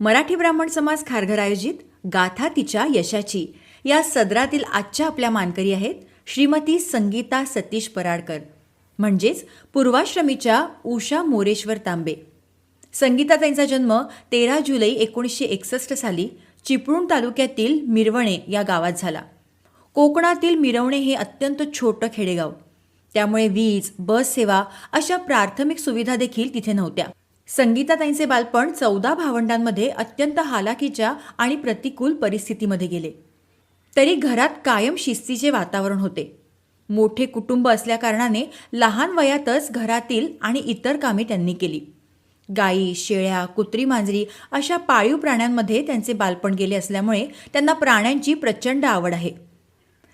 मराठी ब्राह्मण समाज खारघर आयोजित गाथा तिच्या यशाची. या सदरातील आजच्या आपल्या मानकरी आहेत श्रीमती संगीता सतीश पराडकर. म्हणजेच पूर्वाश्रमीच्या उषा मोरेश्वर तांबे. संगीता त्यांचा जन्म तेरा जुलै एकोणीसशे एकसष्ट साली चिपळूण तालुक्यातील मिरवणे या गावात झाला. कोकणातील मिरवणे हे अत्यंत छोटं खेडेगाव. त्यामुळे वीज बस सेवा अशा प्राथमिक सुविधा देखील तिथे नव्हत्या. संगीताताईंचे बालपण चौदा भावंडांमध्ये अत्यंत हालाकीच्या आणि प्रतिकूल परिस्थितीमध्ये गेले. तरी घरात कायम शिस्तीचे वातावरण होते. मोठे कुटुंब असल्याकारणाने लहान वयातच घरातील आणि इतर कामे त्यांनी केली. गायी शेळ्या कुत्री मांजरी अशा पाळीव प्राण्यांमध्ये त्यांचे बालपण गेले असल्यामुळे त्यांना प्राण्यांची प्रचंड आवड आहे.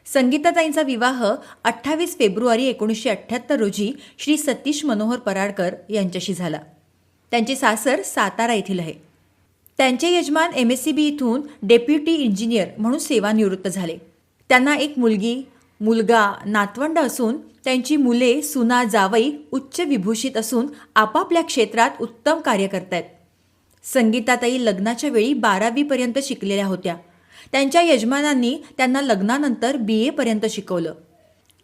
संगीताताईंचा विवाह अठ्ठावीस फेब्रुवारी एकोणीसशे अठ्ठ्याहत्तर रोजी श्री सतीश मनोहर पराडकर यांच्याशी झाला. त्यांचे सासर सातारा येथील आहे. त्यांचे यजमान एम एस सी बी इथून डेप्युटी इंजिनियर म्हणून सेवानिवृत्त झाले. त्यांना एक मुलगी मुलगा नातवंड असून त्यांची मुले सुना जावई उच्च विभूषित असून आपापल्या क्षेत्रात उत्तम कार्य करतायत. संगीताताई लग्नाच्या वेळी बारावीपर्यंत शिकलेल्या होत्या. त्यांच्या यजमानांनी त्यांना लग्नानंतर बी एपर्यंत शिकवलं.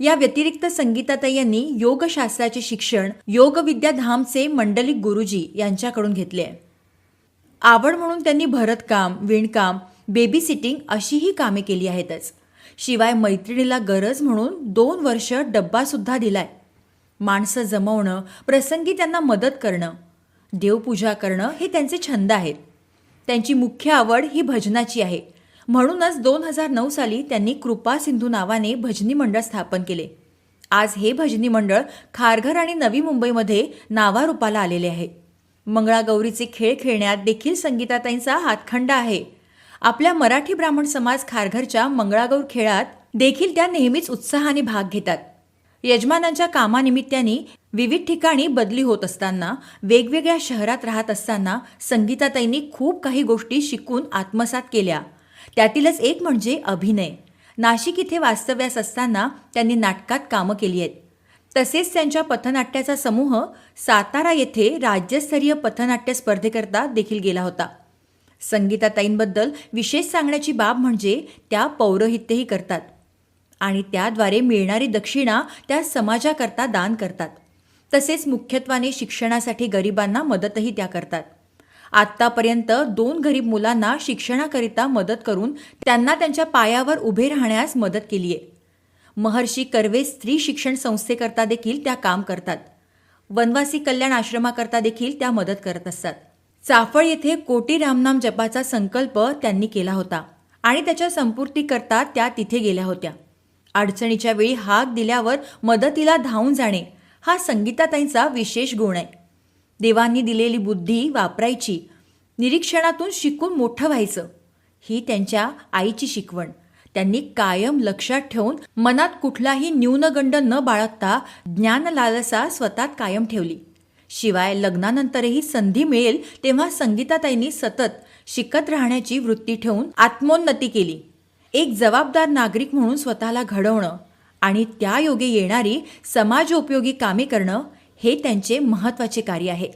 या व्यतिरिक्त संगीताताई यांनी योगशास्त्राचे शिक्षण योगविद्या धामचे मंडलिक गुरुजी यांच्याकडून घेतले. आहे आवड म्हणून त्यांनी भरतकाम विणकाम बेबी सिटिंग अशीही कामे केली आहेतच. शिवाय मैत्रिणीला गरज म्हणून दोन वर्ष डब्बासुद्धा दिलाय. माणसं जमवणं प्रसंगी त्यांना मदत करणं देवपूजा करणं हे त्यांचे छंद आहेत. त्यांची मुख्य आवड ही भजनाची आहे. म्हणूनच दोन हजार नऊ साली त्यांनी कृपा सिंधू नावाने भजनी मंडळ स्थापन केले. आज हे भजनी मंडळ खारघर आणि नवी मुंबईमध्ये नावारूपाला आलेले आहे. मंगळागौरीचे खेळ खेळण्यात देखील संगीताताईंचा हातखंडा आहे. आपल्या मराठी ब्राह्मण समाज खारघरच्या मंगळागौर खेळात देखील त्या नेहमीच उत्साहाने भाग घेतात. यजमानांच्या कामानिमित्ताने विविध ठिकाणी बदली होत असताना वेगवेगळ्या शहरात राहत असताना संगीताताईंनी खूप काही गोष्टी शिकून आत्मसात केल्या. त्यातीलच एक म्हणजे अभिनय. नाशिक इथे वास्तव्यास असताना त्यांनी नाटकात कामं केली आहेत. तसेच त्यांच्या पथनाट्याचा समूह सातारा येथे राज्यस्तरीय पथनाट्य स्पर्धेकरता देखील गेला होता. संगीताताईंबद्दल विशेष सांगण्याची बाब म्हणजे त्या पौरोहित्यही करतात. आणि त्याद्वारे मिळणारी दक्षिणा त्या समाजाकरता दान करतात. तसेच मुख्यत्वाने शिक्षणासाठी गरिबांना मदतही त्या करतात. आत्तापर्यंत दोन गरीब मुलांना शिक्षणाकरिता मदत करून त्यांना त्यांच्या पायावर उभे राहण्यास मदत केली आहे. महर्षी कर्वे स्त्री शिक्षण संस्थेकरता देखील त्या काम करतात. वनवासी कल्याण आश्रमाकरता देखील त्या मदत करत असतात. चाफळ येथे कोटी रामनाम जपाचा संकल्प त्यांनी केला होता आणि त्याच्या संपूर्तीकरता त्या तिथे गेल्या होत्या. अडचणीच्या वेळी हाक दिल्यावर मदतीला धावून जाणे हा संगीताताईंचा विशेष गुण आहे. देवांनी दिलेली बुद्धी वापरायची निरीक्षणातून शिकून मोठं व्हायचं ही त्यांच्या आईची शिकवण. त्यांनी कायम लक्षात ठेवून मनात कुठलाही न्यूनगंड न बाळगता ज्ञान लालसा स्वतःत कायम ठेवली. शिवाय लग्नानंतरही संधी मिळेल तेव्हा संगीताताईंनी सतत शिकत राहण्याची वृत्ती ठेवून आत्मोन्नती केली. एक जबाबदार नागरिक म्हणून स्वतःला घडवणं आणि त्यायोगे येणारी समाजोपयोगी कामे करणं हे त्यांचे महत्त्वाचे कार्य आहे.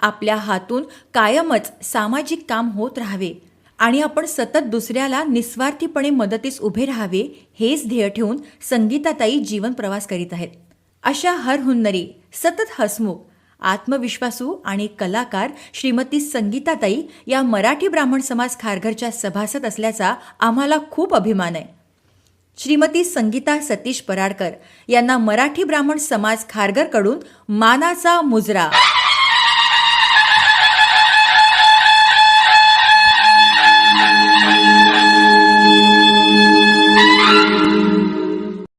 आपल्या हातून कायमच सामाजिक काम होत राहावे आणि आपण सतत दुसऱ्याला निस्वार्थीपणे मदतीस उभे राहावे हेच ध्येय ठेवून संगीताताई जीवन प्रवास करीत आहेत. अशा हर हुन्नरी सतत हसमुख आत्मविश्वासू आणि कलाकार श्रीमती संगीताताई या मराठी ब्राह्मण समाज खारघरच्या सभासद असल्याचा आम्हाला खूप अभिमान आहे. श्रीमती संगीता सतीश पराडकर यांना मराठी ब्राह्मण समाज खारघरकडून मानाचा मुजरा.